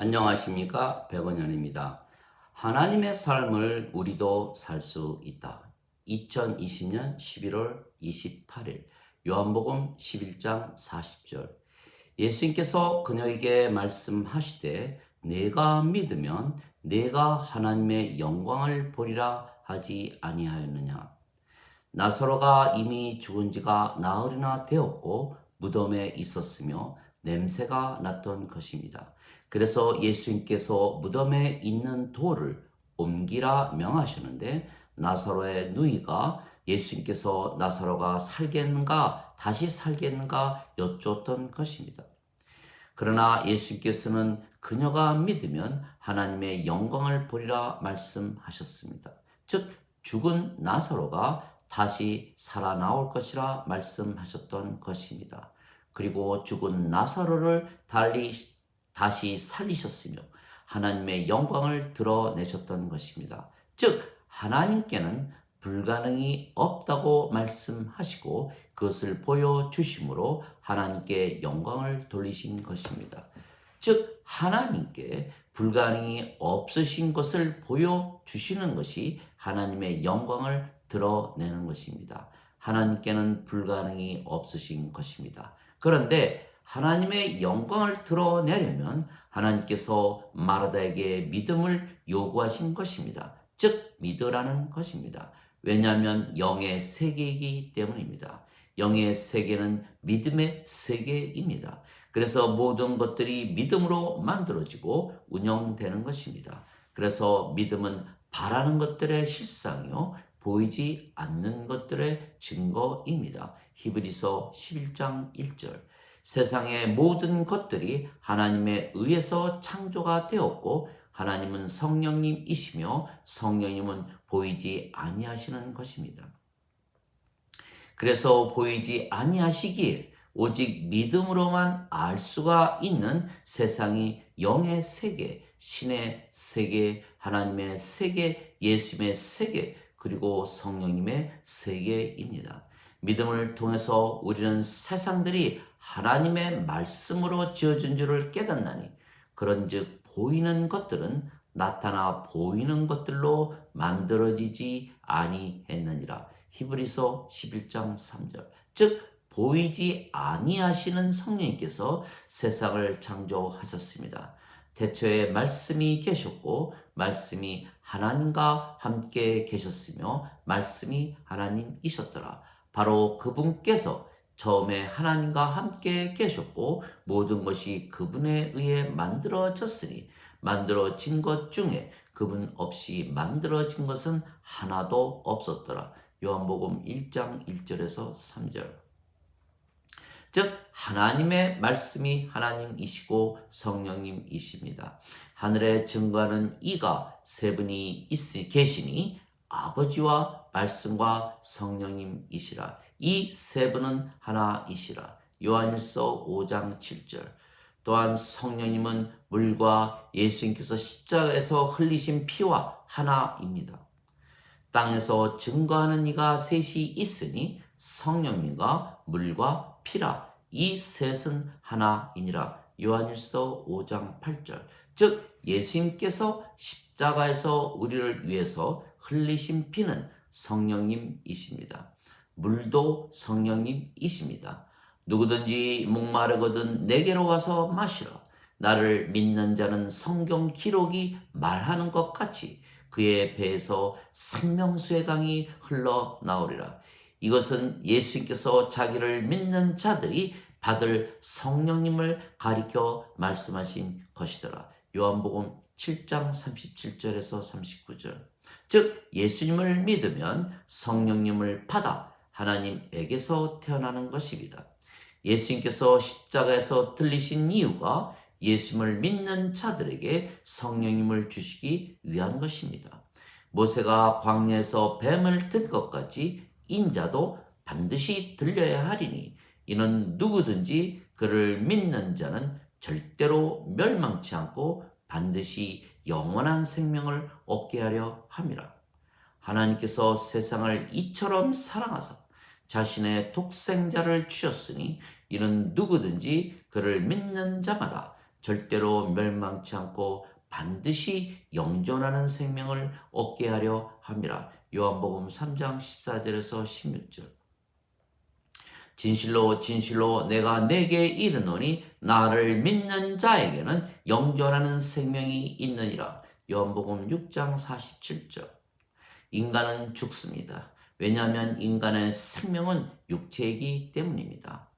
안녕하십니까 백원현입니다. 하나님의 삶을 우리도 살 수 있다. 2020년 11월 28일 요한복음 11장 40절 예수님께서 그녀에게 말씀하시되 내가 믿으면 내가 하나님의 영광을 보리라 하지 아니하였느냐 나사로가 이미 죽은 지가 나흘이나 되었고 무덤에 있었으며 냄새가 났던 것입니다. 그래서 예수님께서 무덤에 있는 돌을 옮기라 명하셨는데 나사로의 누이가 예수님께서 나사로가 살겠는가 다시 살겠는가 여쭈었던 것입니다. 그러나 예수님께서는 그녀가 믿으면 하나님의 영광을 보리라 말씀하셨습니다. 즉 죽은 나사로가 다시 살아나올 것이라 말씀하셨던 것입니다. 그리고 죽은 나사로를 달리 다시 살리셨으며 하나님의 영광을 드러내셨던 것입니다. 즉 하나님께는 불가능이 없다고 말씀하시고 그것을 보여주심으로 하나님께 영광을 돌리신 것입니다. 즉 하나님께 불가능이 없으신 것을 보여주시는 것이 하나님의 영광을 드러내는 것입니다. 하나님께는 불가능이 없으신 것입니다. 그런데 하나님의 영광을 드러내려면 하나님께서 마르다에게 믿음을 요구하신 것입니다. 즉 믿으라는 것입니다. 왜냐하면 영의 세계이기 때문입니다. 영의 세계는 믿음의 세계입니다. 그래서 모든 것들이 믿음으로 만들어지고 운영되는 것입니다. 그래서 믿음은 바라는 것들의 실상이요 보이지 않는 것들의 증거입니다. 히브리서 11장 1절. 세상의 모든 것들이 하나님에 의해서 창조가 되었고 하나님은 성령님이시며 성령님은 보이지 아니하시는 것입니다. 그래서 보이지 아니하시기에 오직 믿음으로만 알 수가 있는 세상이 영의 세계, 신의 세계, 하나님의 세계, 예수님의 세계, 그리고 성령님의 세계입니다. 믿음을 통해서 우리는 세상들이 하나님의 말씀으로 지어진 줄을 깨닫나니 그런즉 보이는 것들은 나타나 보이는 것들로 만들어지지 아니했느니라. 히브리서 11장 3절. 즉 보이지 아니하시는 성령님께서 세상을 창조하셨습니다. 대초에 말씀이 계셨고 말씀이 하나님과 함께 계셨으며 말씀이 하나님이셨더라. 바로 그분께서 처음에 하나님과 함께 계셨고 모든 것이 그분에 의해 만들어졌으니 만들어진 것 중에 그분 없이 만들어진 것은 하나도 없었더라. 요한복음 1장 1절에서 3절. 즉 하나님의 말씀이 하나님이시고 성령님이십니다. 하늘에 증거하는 이가 세 분이 있, 계시니 아버지와 말씀과 성령님이시라. 이 세 분은 하나이시라. 요한일서 5장 7절. 또한 성령님은 물과 예수님께서 십자가에서 흘리신 피와 하나입니다. 땅에서 증거하는 이가 셋이 있으니 성령님과 물과 피라. 이 셋은 하나이니라. 요한일서 5장 8절. 즉 예수님께서 십자가에서 우리를 위해서 흘리신 피는 성령님이십니다. 물도 성령님이십니다. 누구든지 목마르거든 내게로 와서 마시라. 나를 믿는 자는 성경 기록이 말하는 것 같이 그의 배에서 생명수의 강이 흘러나오리라. 이것은 예수님께서 자기를 믿는 자들이 받을 성령님을 가리켜 말씀하신 것이더라. 요한복음 7장 37절에서 39절. 즉 예수님을 믿으면 성령님을 받아 하나님에게서 태어나는 것입니다. 예수님께서 십자가에서 들리신 이유가 예수님을 믿는 자들에게 성령님을 주시기 위한 것입니다. 모세가 광야에서 뱀을 든것 같이 인자도 반드시 들려야 하리니 이는 누구든지 그를 믿는 자는 절대로 멸망치 않고 반드시 영원한 생명을 얻게 하려 함이라. 하나님께서 세상을 이처럼 사랑하사 자신의 독생자를 주셨으니 이는 누구든지 그를 믿는 자마다 절대로 멸망치 않고 반드시 영존하는 생명을 얻게 하려 함이라. 요한복음 3장 14절에서 16절. 진실로 진실로 내가 내게 이르노니 나를 믿는 자에게는 영존하는 생명이 있느니라. 요한복음 6장 47절. 인간은 죽습니다. 왜냐하면 인간의 생명은 육체이기 때문입니다.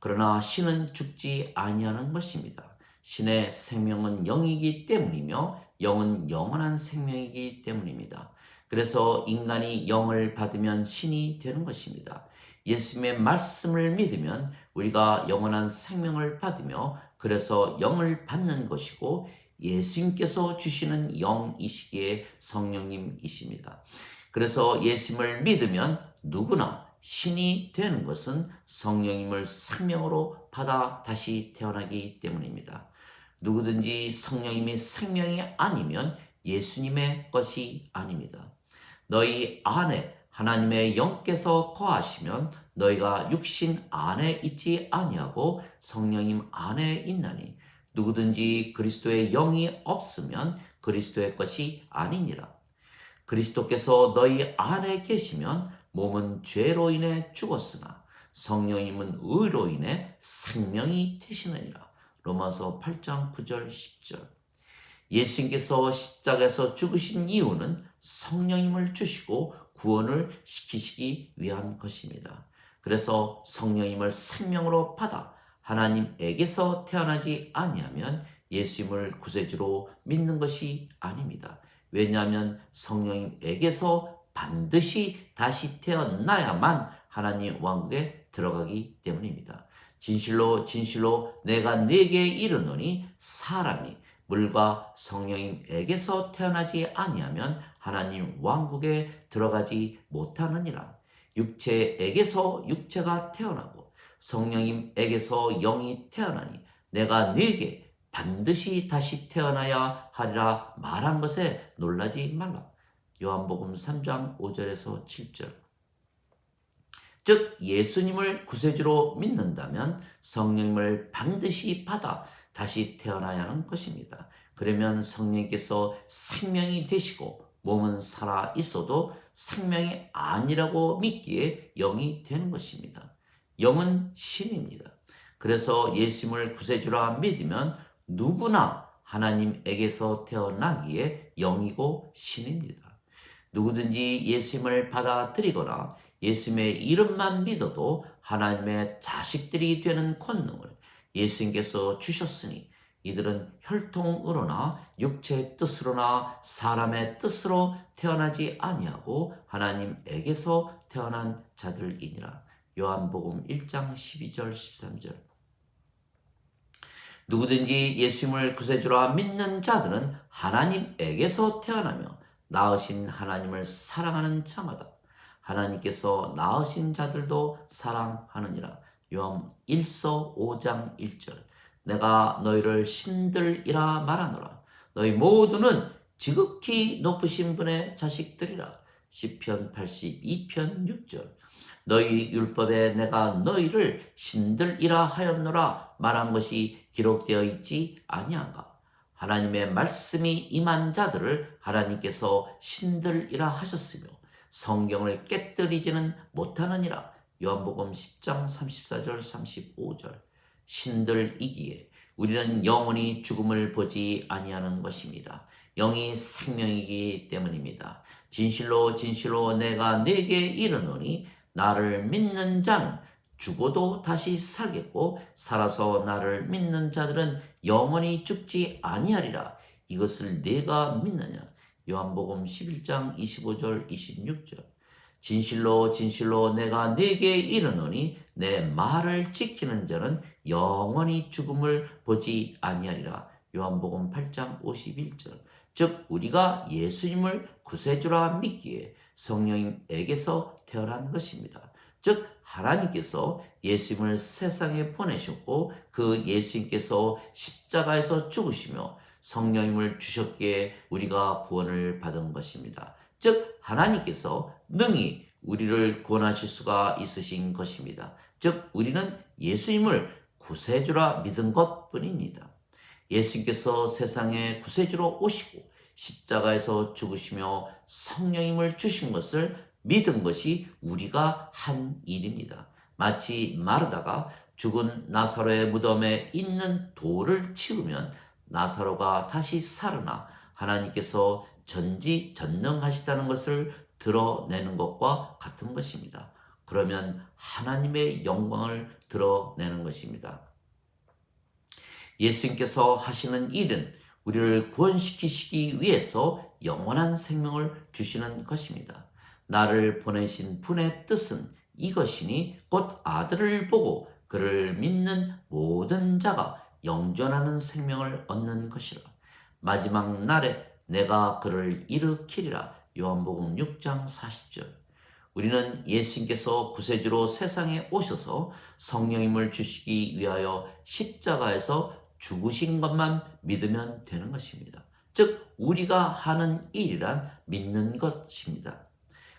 그러나 신은 죽지 아니하는 것입니다. 신의 생명은 영이기 때문이며 영은 영원한 생명이기 때문입니다. 그래서 인간이 영을 받으면 신이 되는 것입니다. 예수님의 말씀을 믿으면 우리가 영원한 생명을 받으며 그래서 영을 받는 것이고 예수님께서 주시는 영이시기에 성령님이십니다. 그래서 예수님을 믿으면 누구나 신이 되는 것은 성령님을 생명으로 받아 다시 태어나기 때문입니다. 누구든지 성령님이 생명이 아니면 예수님의 것이 아닙니다. 너희 안에 하나님의 영께서 거하시면 너희가 육신 안에 있지 아니하고 성령님 안에 있나니 누구든지 그리스도의 영이 없으면 그리스도의 것이 아니니라. 그리스도께서 너희 안에 계시면 몸은 죄로 인해 죽었으나 성령님은 의로 인해 생명이 되시느니라. 로마서 8장 9절 10절. 예수님께서 십자가에서 죽으신 이유는 성령님을 주시고 구원을 시키시기 위한 것입니다. 그래서 성령님을 생명으로 받아 하나님에게서 태어나지 아니하면 예수님을 구세주로 믿는 것이 아닙니다. 왜냐하면 성령님에게서 반드시 다시 태어나야만 하나님 왕국에 들어가기 때문입니다. 진실로 진실로 내가 네게 이르노니 사람이 물과 성령님에게서 태어나지 아니하면 하나님 왕국에 들어가지 못하느니라. 육체에게서 육체가 태어나고 성령님에게서 영이 태어나니 내가 네게 반드시 다시 태어나야 하리라 말한 것에 놀라지 말라. 요한복음 3장 5절에서 7절. 즉 예수님을 구세주로 믿는다면 성령님을 반드시 받아 다시 태어나야 하는 것입니다. 그러면 성령께서 생명이 되시고 몸은 살아 있어도 생명이 아니라고 믿기에 영이 되는 것입니다. 영은 신입니다. 그래서 예수님을 구세주라 믿으면 누구나 하나님에게서 태어나기에 영이고 신입니다. 누구든지 예수님을 받아들이거나 예수님의 이름만 믿어도 하나님의 자식들이 되는 권능을 예수님께서 주셨으니 이들은 혈통으로나 육체의 뜻으로나 사람의 뜻으로 태어나지 아니하고 하나님에게서 태어난 자들이니라. 요한복음 1장 12절 13절. 누구든지 예수님을 구세주라 믿는 자들은 하나님에게서 태어나며 낳으신 하나님을 사랑하는 자마다 하나님께서 낳으신 자들도 사랑하느니라. 요한 1서 5장 1절. 내가 너희를 신들이라 말하노라. 너희 모두는 지극히 높으신 분의 자식들이라. 시편 82편 6절. 너희 율법에 내가 너희를 신들이라 하였노라 말한 것이 기록되어 있지 아니한가? 하나님의 말씀이 임한 자들을 하나님께서 신들이라 하셨으며 성경을 깨뜨리지는 못하느니라. 요한복음 10장 34절 35절. 신들이기에 우리는 영원히 죽음을 보지 아니하는 것입니다. 영이 생명이기 때문입니다. 진실로 진실로 내가 내게 이르노니 나를 믿는 자는 죽어도 다시 살겠고 살아서 나를 믿는 자들은 영원히 죽지 아니하리라. 이것을 내가 믿느냐? 요한복음 11장 25절 26절. 진실로 진실로 내가 네게 이르노니 내 말을 지키는 자는 영원히 죽음을 보지 아니하리라. 요한복음 8장 51절. 즉 우리가 예수님을 구세주라 믿기에 성령님에게서 태어난 것입니다. 즉 하나님께서 예수님을 세상에 보내셨고 그 예수님께서 십자가에서 죽으시며 성령님을 주셨기에 우리가 구원을 받은 것입니다. 즉 하나님께서 능히 우리를 구원하실 수가 있으신 것입니다. 즉 우리는 예수님을 구세주라 믿은 것뿐입니다. 예수님께서 세상에 구세주로 오시고 십자가에서 죽으시며 성령임을 주신 것을 믿은 것이 우리가 한 일입니다. 마치 마르다가 죽은 나사로의 무덤에 있는 돌을 치우면 나사로가 다시 살아나 하나님께서 전지 전능하시다는 것을 드러내는 것과 같은 것입니다. 그러면 하나님의 영광을 드러내는 것입니다. 예수님께서 하시는 일은 우리를 구원시키시기 위해서 영원한 생명을 주시는 것입니다. 나를 보내신 분의 뜻은 이것이니 곧 아들을 보고 그를 믿는 모든 자가 영존하는 생명을 얻는 것이라. 마지막 날에 내가 그를 일으키리라. 요한복음 6장 40절. 우리는 예수님께서 구세주로 세상에 오셔서 성령임을 주시기 위하여 십자가에서 죽으신 것만 믿으면 되는 것입니다. 즉, 우리가 하는 일이란 믿는 것입니다.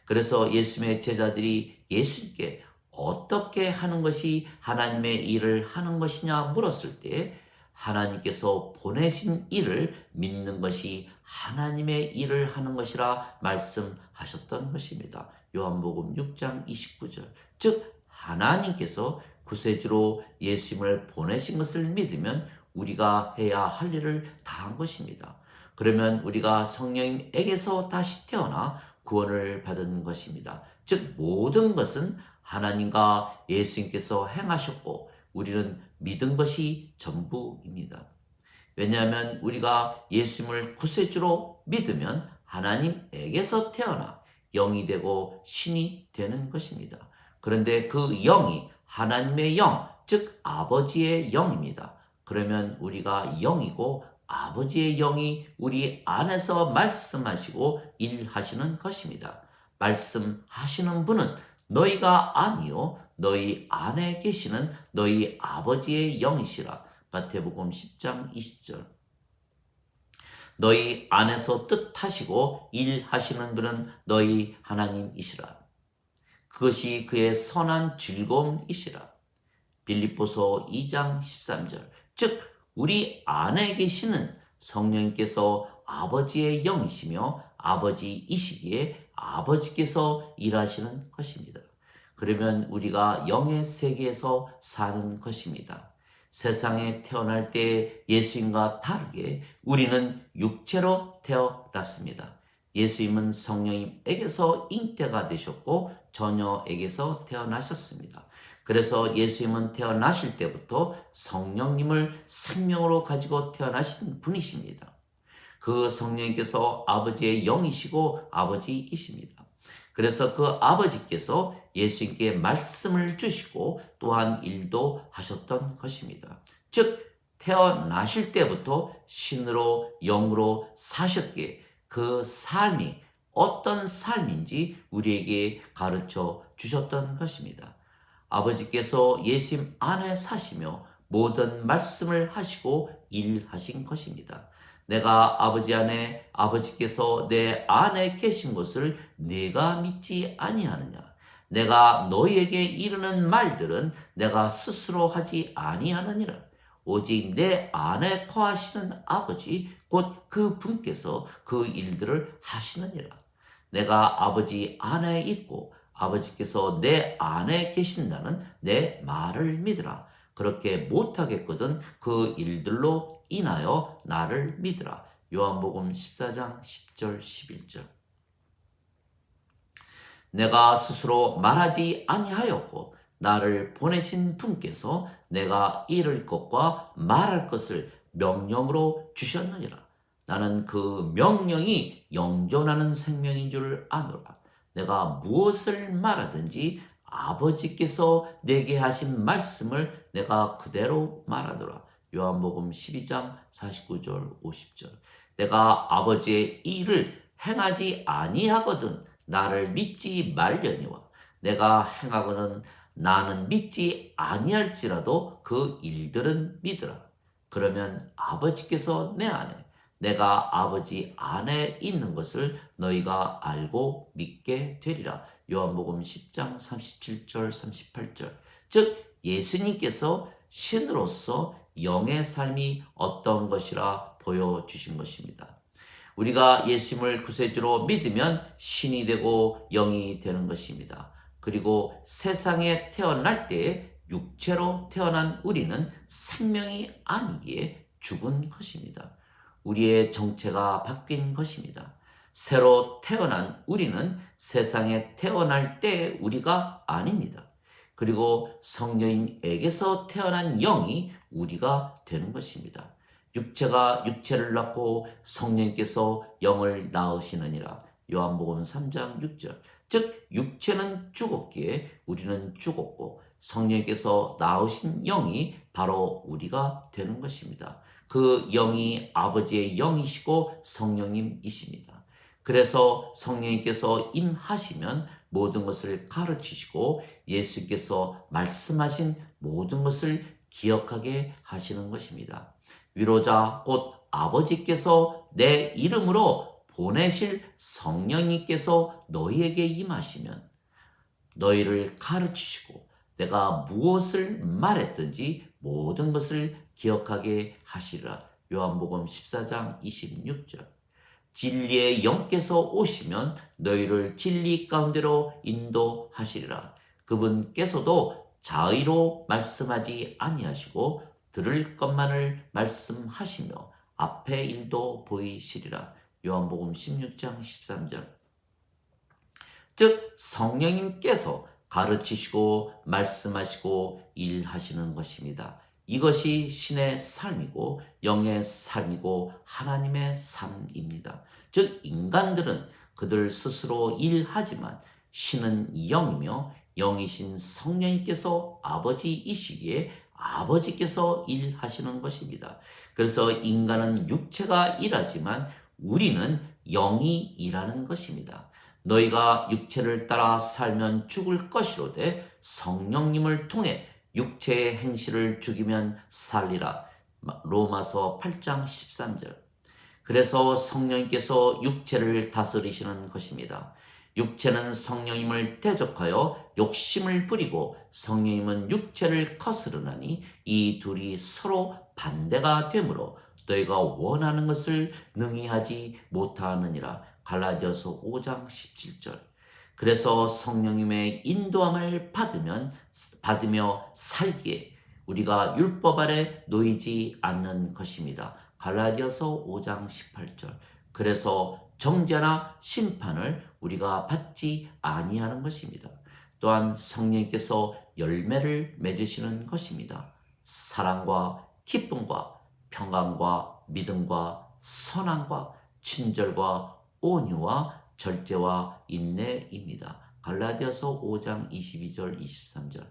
그래서 예수님의 제자들이 예수님께 어떻게 하는 것이 하나님의 일을 하는 것이냐 물었을 때 하나님께서 보내신 일을 믿는 것이 하나님의 일을 하는 것이라 말씀하셨던 것입니다. 요한복음 6장 29절. 즉, 하나님께서 구세주로 예수님을 보내신 것을 믿으면 우리가 해야 할 일을 다 한 것입니다. 그러면 우리가 성령님에게서 다시 태어나 구원을 받은 것입니다. 즉, 모든 것은 하나님과 예수님께서 행하셨고, 우리는 믿은 것이 전부입니다. 왜냐하면 우리가 예수님을 구세주로 믿으면 하나님에게서 태어나 영이 되고 신이 되는 것입니다. 그런데 그 영이 하나님의 영, 즉 아버지의 영입니다. 그러면 우리가 영이고 아버지의 영이 우리 안에서 말씀하시고 일하시는 것입니다. 말씀하시는 분은 너희가 아니요 너희 안에 계시는 너희 아버지의 영이시라. 마태복음 10장 20절. 너희 안에서 뜻하시고 일하시는 분은 너희 하나님이시라. 그것이 그의 선한 즐거움이시라. 빌립보서 2장 13절. 즉 우리 안에 계시는 성령께서 아버지의 영이시며 아버지이시기에 아버지께서 일하시는 것입니다. 그러면 우리가 영의 세계에서 사는 것입니다. 세상에 태어날 때 예수님과 다르게 우리는 육체로 태어났습니다. 예수님은 성령님에게서 잉태가 되셨고 전녀에게서 태어나셨습니다. 그래서 예수님은 태어나실 때부터 성령님을 생명으로 가지고 태어나신 분이십니다. 그 성령님께서 아버지의 영이시고 아버지이십니다. 그래서 그 아버지께서 예수님께 말씀을 주시고 또한 일도 하셨던 것입니다. 즉, 태어나실 때부터 신으로 영으로 사셨기에 그 삶이 어떤 삶인지 우리에게 가르쳐 주셨던 것입니다. 아버지께서 예수님 안에 사시며 모든 말씀을 하시고 일하신 것입니다. 내가 아버지 안에 아버지께서 내 안에 계신 것을 내가 믿지 아니하느냐? 내가 너희에게 이르는 말들은 내가 스스로 하지 아니하느니라. 오직 내 안에 거하시는 아버지 곧 그 분께서 그 일들을 하시느니라. 내가 아버지 안에 있고 아버지께서 내 안에 계신다는 내 말을 믿으라. 그렇게 못하겠거든 그 일들로 인하여 나를 믿으라. 요한복음 14장 10절 11절. 내가 스스로 말하지 아니하였고 나를 보내신 분께서 내가 이를 것과 말할 것을 명령으로 주셨느니라. 나는 그 명령이 영존하는 생명인 줄 아노라. 내가 무엇을 말하든지 아버지께서 내게 하신 말씀을 내가 그대로 말하노라. 요한복음 12장 49절 50절. 내가 아버지의 일을 행하지 아니하거든 나를 믿지 말려니와 내가 행하거든 나는 믿지 아니할지라도 그 일들은 믿으라. 그러면 아버지께서 내 안에 내가 아버지 안에 있는 것을 너희가 알고 믿게 되리라. 요한복음 10장 37절 38절. 즉 예수님께서 신으로서 영의 삶이 어떤 것이라 보여주신 것입니다. 우리가 예수님을 구세주로 믿으면 신이 되고 영이 되는 것입니다. 그리고 세상에 태어날 때 육체로 태어난 우리는 생명이 아니기에 죽은 것입니다. 우리의 정체가 바뀐 것입니다. 새로 태어난 우리는 세상에 태어날 때 우리가 아닙니다. 그리고 성령님에게서 태어난 영이 우리가 되는 것입니다. 육체가 육체를 낳고 성령께서 영을 낳으시느니라. 요한복음 3장 6절. 즉 육체는 죽었기에 우리는 죽었고 성령께서 낳으신 영이 바로 우리가 되는 것입니다. 그 영이 아버지의 영이시고 성령님이십니다. 그래서 성령님께서 임하시면 모든 것을 가르치시고 예수께서 말씀하신 모든 것을 기억하게 하시는 것입니다. 위로자 곧 아버지께서 내 이름으로 보내실 성령님께서 너희에게 임하시면 너희를 가르치시고 내가 무엇을 말했든지 모든 것을 기억하게 하시리라. 요한복음 14장 26절. 진리의 영께서 오시면 너희를 진리 가운데로 인도하시리라. 그분께서도 자의로 말씀하지 아니하시고 들을 것만을 말씀하시며 앞에 일도 보이시리라. 요한복음 16장 13절. 즉 성령님께서 가르치시고 말씀하시고 일하시는 것입니다. 이것이 신의 삶이고 영의 삶이고 하나님의 삶입니다. 즉 인간들은 그들 스스로 일하지만 신은 영이며 영이신 성령님께서 아버지이시기에 아버지께서 일하시는 것입니다. 그래서 인간은 육체가 일하지만 우리는 영이 일하는 것입니다. 너희가 육체를 따라 살면 죽을 것이로되 성령님을 통해 육체의 행실을 죽이면 살리라. 로마서 8장 13절. 그래서 성령님께서 육체를 다스리시는 것입니다. 육체는 성령님을 대적하여 욕심을 부리고 성령님은 육체를 거스르나니 이 둘이 서로 반대가 되므로 너희가 원하는 것을 능히 하지 못하느니라. 갈라디아서 5장 17절. 그래서 성령님의 인도함을 받으면 받으며 살기에 우리가 율법 아래 놓이지 않는 것입니다. 갈라디아서 5장 18절. 그래서 정죄나 심판을 우리가 받지 아니하는 것입니다. 또한 성령께서 열매를 맺으시는 것입니다. 사랑과 기쁨과 평강과 믿음과 선함과 친절과 온유와 절제와 인내입니다. 갈라디아서 5장 22절 23절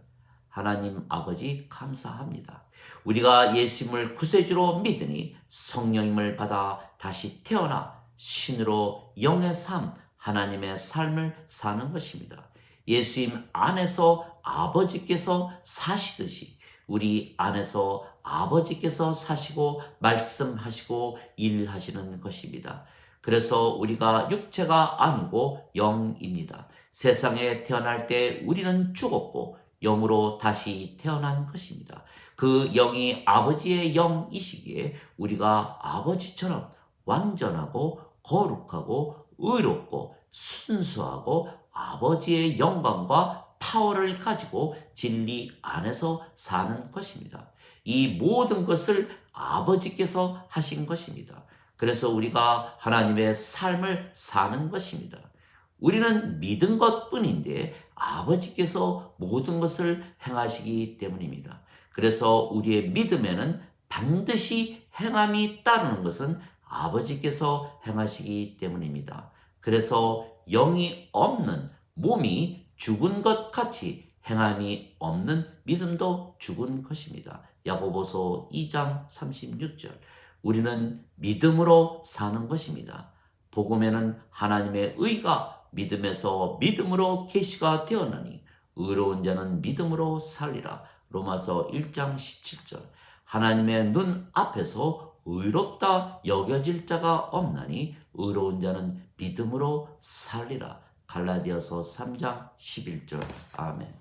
하나님 아버지 감사합니다. 우리가 예수님을 구세주로 믿으니 성령님을 받아 다시 태어나 신으로 영의 삶, 하나님의 삶을 사는 것입니다. 예수님 안에서 아버지께서 사시듯이 우리 안에서 아버지께서 사시고 말씀하시고 일하시는 것입니다. 그래서 우리가 육체가 아니고 영입니다. 세상에 태어날 때 우리는 죽었고 영으로 다시 태어난 것입니다. 그 영이 아버지의 영이시기에 우리가 아버지처럼 완전하고 거룩하고 의롭고 순수하고 아버지의 영광과 파워를 가지고 진리 안에서 사는 것입니다. 이 모든 것을 아버지께서 하신 것입니다. 그래서 우리가 하나님의 삶을 사는 것입니다. 우리는 믿은 것 뿐인데 아버지께서 모든 것을 행하시기 때문입니다. 그래서 우리의 믿음에는 반드시 행함이 따르는 것은 아버지께서 행하시기 때문입니다. 그래서 영이 없는 몸이 죽은 것 같이 행함이 없는 믿음도 죽은 것입니다. 야고보서 2장 36절. 우리는 믿음으로 사는 것입니다. 복음에는 하나님의 의가 믿음에서 믿음으로 계시가 되었느니 의로운 자는 믿음으로 살리라. 로마서 1장 17절. 하나님의 눈 앞에서 의롭다 여겨질 자가 없나니 의로운 자는 믿음으로 살리라. 갈라디아서 3장 11절. 아멘.